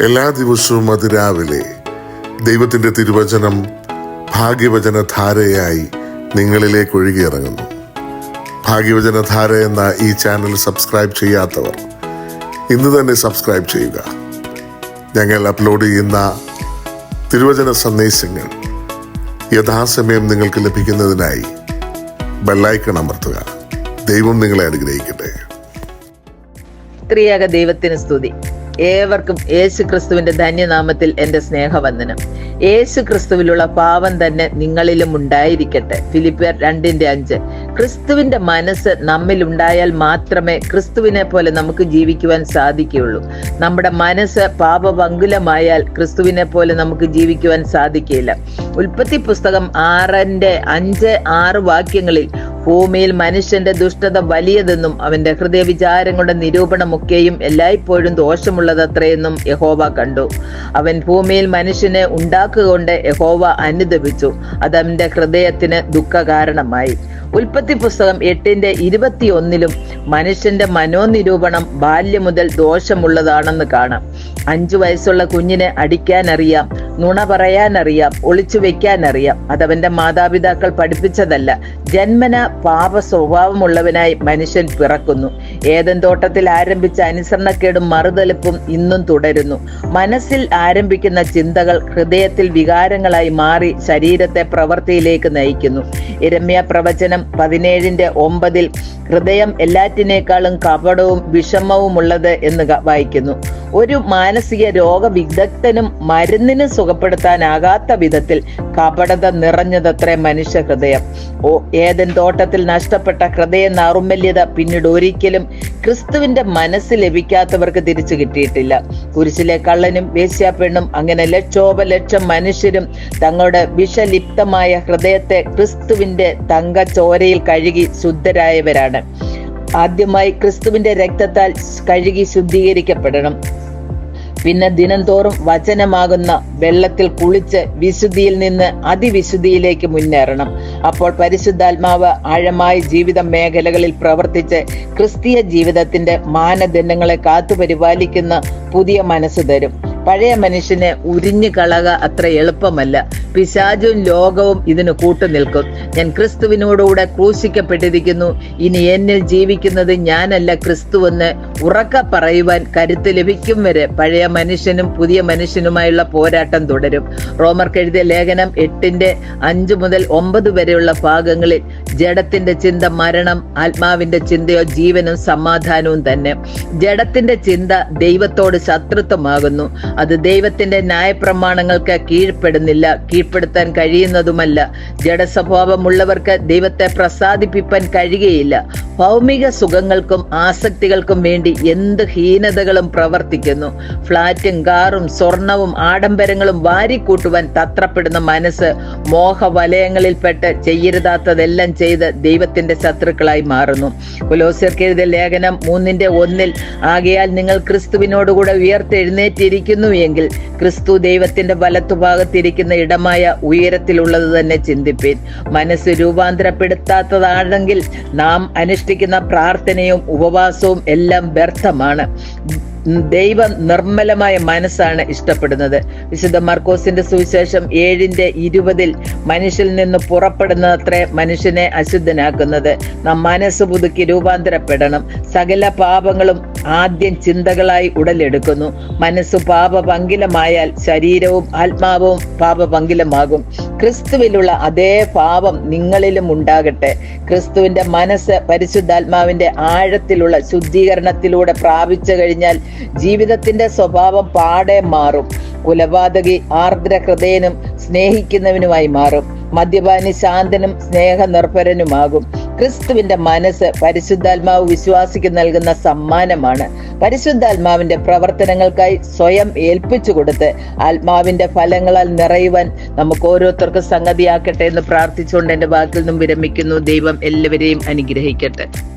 എല്ലാ ദിവസവും അതിരാവിലെ ദൈവത്തിന്റെ തിരുവചനം ഭാഗ്യവചന ധാരയായി നിങ്ങളിലേക്ക് ഒഴുകിയിറങ്ങുന്നു. ഭാഗ്യവചന ധാര എന്ന ഈ ചാനൽ സബ്സ്ക്രൈബ് ചെയ്യാത്തവർ ഇന്ന് തന്നെ സബ്സ്ക്രൈബ് ചെയ്യുക. ഞങ്ങൾ അപ്ലോഡ് ചെയ്യുന്ന തിരുവചന സന്ദേശങ്ങൾ യഥാസമയം നിങ്ങൾക്ക് ലഭിക്കുന്നതിനായി ബെല്ലൈക്കൺ അമർത്തുക. ദൈവം നിങ്ങളെ അനുഗ്രഹിക്കട്ടെ. സ്ത്രീയാക ദൈവത്തിന് സ്തുതി. ഏവർക്കും യേശു ക്രിസ്തുവിന്റെ ധന്യനാമത്തിൽ എന്റെ സ്നേഹവന്ദനം. യേശു ക്രിസ്തുവിലുള്ള പാവം തന്നെ നിങ്ങളിലും ഉണ്ടായിരിക്കട്ടെ. ഫിലിപ്പിയർ രണ്ടിന്റെ അഞ്ച്. ക്രിസ്തുവിന്റെ മനസ്സ് നമ്മിൽ ഉണ്ടായാൽ മാത്രമേ ക്രിസ്തുവിനെ പോലെ നമുക്ക് ജീവിക്കുവാൻ സാധിക്കുകയുള്ളൂ. നമ്മുടെ മനസ്സ് പാപഭങ്കുലമായാൽ ക്രിസ്തുവിനെ പോലെ നമുക്ക് ജീവിക്കുവാൻ സാധിക്കില്ല ഉൽപ്പത്തി പുസ്തകം ആറിന്റെ അഞ്ച് ആറ് വാക്യങ്ങളിൽ ഭൂമിയിൽ മനുഷ്യന്റെ ദുഷ്ടത വലിയതെന്നും അവന്റെ ഹൃദയ വിചാരങ്ങളുടെ നിരൂപണമൊക്കെയും എല്ലായ്പ്പോഴും ദോഷമുള്ളതത്രയെന്നും യഹോവ കണ്ടു. അവൻ ഭൂമിയിൽ മനുഷ്യനെ ഉണ്ടാക്കുകൊണ്ട് യഹോവ അനുദപിച്ചു. അത് അവന്റെ ഹൃദയത്തിന് ദുഃഖകാരണമായി. ഉൽപ്പത്തി പുസ്തകം എട്ടിന്റെ ഇരുപത്തിയൊന്നിലും മനുഷ്യന്റെ മനോനിരൂപണം ബാല്യം മുതൽ ദോഷമുള്ളതാണെന്ന് കാണാം. അഞ്ചു വയസ്സുള്ള കുഞ്ഞിനെ അടിക്കാനറിയാം. നുണ പറയാനറിയാം ഒളിച്ചു വെക്കാനറിയാം. അതവന്റെ മാതാപിതാക്കൾ പഠിപ്പിച്ചതല്ല. ജന്മന പാപ സ്വഭാവമുള്ളവനായി മനുഷ്യൻ പിറക്കുന്നു. ഏതൻ തോട്ടത്തിൽ ആരംഭിച്ച അനുസരണക്കേടും മറുതലിപ്പും ഇന്നും തുടരുന്നു. മനസ്സിൽ ആരംഭിക്കുന്ന ചിന്തകൾ ഹൃദയത്തിൽ വികാരങ്ങളായി മാറി ശരീരത്തെ പ്രവൃത്തിയിലേക്ക് നയിക്കുന്നു. ഇരമ്യ പ്രവചനം പതിനേഴിന്റെ ഒമ്പതിൽ ഹൃദയം എല്ലാറ്റിനേക്കാളും കപടവും വിഷമവുമുള്ളത് എന്ന് വായിക്കുന്നു. ഒരു മാനസിക രോഗവിദഗ്ധനും മരുന്നിനും സുഖപ്പെടുത്താനാകാത്ത വിധത്തിൽ കപടത നിറഞ്ഞതത്രേ മനുഷ്യ ഹൃദയം ഓ ഏതൻ തോട്ടത്തിൽ നഷ്ടപ്പെട്ട ഹൃദയ നാർമല്യത പിന്നീട് ഒരിക്കലും ക്രിസ്തുവിന്റെ മനസ്സ് ലഭിക്കാത്തവർക്ക് തിരിച്ചു കിട്ടിയിട്ടില്ല. കുരിശിലെ കള്ളനും വേശ്യാപ്പെണ്ണും അങ്ങനെ ലക്ഷോപലക്ഷം മനുഷ്യരും തങ്ങളുടെ വിഷലിപ്തമായ ഹൃദയത്തെ ക്രിസ്തുവിന്റെ തങ്ക ചോരയിൽ കഴുകി ശുദ്ധരായവരാണ്. ആദ്യമായി ക്രിസ്തുവിന്റെ രക്തത്താൽ കഴുകി ശുദ്ധീകരിക്കപ്പെടണം. പിന്നെ ദിനംതോറും വചനമാകുന്ന വെള്ളത്തിൽ കുളിച്ച് വിശുദ്ധിയിൽ നിന്ന് അതിവിശുദ്ധിയിലേക്ക് മുന്നേറണം. അപ്പോൾ പരിശുദ്ധാത്മാവ് ആഴമായി ജീവിത മേഖലകളിൽ പ്രവർത്തിച്ച് ക്രിസ്തീയ ജീവിതത്തിന്റെ മാനദണ്ഡങ്ങളെ കാത്തുപരിപാലിക്കുന്ന പുതിയ മനസ്സ് തരും. പഴയ മനുഷ്യനെ ഉരിഞ്ഞു കളക അത്ര എളുപ്പമല്ല. പിശാചും ലോകവും ഇതിന് കൂട്ടുനിൽക്കും. ഞാൻ ക്രിസ്തുവിനോടുകൂടെ ക്രൂശിക്കപ്പെട്ടിരിക്കുന്നു. ഇനി എന്നിൽ ജീവിക്കുന്നത് ഞാനല്ല ക്രിസ്തുവെന്ന് ഉറക്ക പറയുവാൻ കരുത്ത് ലഭിക്കും വരെ പഴയ മനുഷ്യനും പുതിയ മനുഷ്യനുമായുള്ള പോരാട്ടം തുടരും. റോമർക്ക് എഴുതിയ ലേഖനം എട്ടിന്റെ അഞ്ചു മുതൽ ഒമ്പത് വരെയുള്ള ഭാഗങ്ങളിൽ ജഡത്തിന്റെ ചിന്ത മരണം ആത്മാവിന്റെ ചിന്തയോ ജീവനും സമാധാനവും തന്നെ. ജഡത്തിന്റെ ചിന്ത ദൈവത്തോട് ശത്രുത്വമാകുന്നു. അത് ദൈവത്തിന്റെ ന്യായപ്രമാണങ്ങൾക്ക് കീഴ്പ്പെടുന്നില്ല കീഴ്പ്പെടുത്താൻ കഴിയുന്നതുമല്ല. ജഡസ്വഭാവമുള്ളവർക്ക് ദൈവത്തെ പ്രസാദിപ്പിക്കാൻ കഴിയുകയില്ല. ഭൗമിക സുഖങ്ങൾക്കും ആസക്തികൾക്കും വേണ്ടി എന്ത് ഹീനതകളും പ്രവർത്തിക്കുന്നു. ഫ്ളാറ്റും കാറും സ്വർണവും ആഡംബരങ്ങളും വാരിക്കൂട്ടുവാൻ തത്രപ്പെടുന്ന മനസ്സ് മോഹവലയങ്ങളിൽപ്പെട്ട് ചെയ്യരുതാത്തതെല്ലാം ചെയ്ത് ദൈവത്തിന്റെ ശത്രുക്കളായി മാറുന്നു. കുലോസ്യർക്ക് എഴുതിയ ലേഖനം മൂന്നിന്റെ ഒന്നിൽ ആകയാൽ നിങ്ങൾ ക്രിസ്തുവിനോടുകൂടെ ഉയർത്തെഴുന്നേറ്റിരിക്കുന്നു എങ്കിൽ ക്രിസ്തു ദൈവത്തിന്റെ വലത്തുഭാഗത്തിരിക്കുന്ന ഇടമായ ഉയരത്തിലുള്ളത് തന്നെ ചിന്തിപ്പീൻ. മനസ്സ് രൂപാന്തരപ്പെടുത്താത്തതാണെങ്കിൽ നാം അനുഷ്ഠിക്കുന്ന പ്രാർത്ഥനയും ഉപവാസവും എല്ലാം വ്യർത്ഥമാണ്. ദൈവ നിർമ്മലമായ മനസ്സാണ് ഇഷ്ടപ്പെടുന്നത്. വിശുദ്ധ മർക്കോസിന്റെ സുവിശേഷം ഏഴിന്റെ ഇരുപതിൽ മനുഷ്യൽ നിന്ന് പുറപ്പെടുന്നത്രേ മനുഷ്യനെ അശുദ്ധനാക്കുന്നത്. നാം മനസ്സ് പുതുക്കി രൂപാന്തരപ്പെടണം. സകല പാപങ്ങളും ആദ്യം ചിന്തകളായി ഉടലെടുക്കുന്നു. മനസ്സ് പാപ പങ്കിലമായാൽ ശരീരവും ആത്മാവും പാപപങ്കിലമാകും. ക്രിസ്തുവിലുള്ള അതേ ഭാവം നിങ്ങളിലും ഉണ്ടാകട്ടെ. ക്രിസ്തുവിന്റെ മനസ്സ് പരിശുദ്ധാത്മാവിന്റെ ആഴത്തിലുള്ള ശുദ്ധീകരണത്തിലൂടെ പ്രാപിച്ചു കഴിഞ്ഞാൽ ജീവിതത്തിന്റെ സ്വഭാവം പാടെ മാറും. കുലപാതകി ആർദ്ര ഹൃദയനും സ്നേഹിക്കുന്നവനുമായി മാറും. മദ്യപാനി ശാന്തനും സ്നേഹനിർഭരനുമാകും. ക്രിസ്തുവിന്റെ മനസ്സ് പരിശുദ്ധാത്മാവ് വിശ്വാസിക്ക് നൽകുന്ന സമ്മാനമാണ്. പരിശുദ്ധാത്മാവിന്റെ പ്രവർത്തനങ്ങൾക്കായി സ്വയം ഏൽപ്പിച്ചു കൊടുത്ത് ആത്മാവിന്റെ ഫലങ്ങളാൽ നിറയുവാൻ നമുക്ക് ഓരോരുത്തർക്കും സംഗതിയാക്കട്ടെ എന്ന് പ്രാർത്ഥിച്ചുകൊണ്ട് എന്റെ വാക്കിൽ നിന്നും വിരമിക്കുന്നു. ദൈവം എല്ലാവരെയും അനുഗ്രഹിക്കട്ടെ.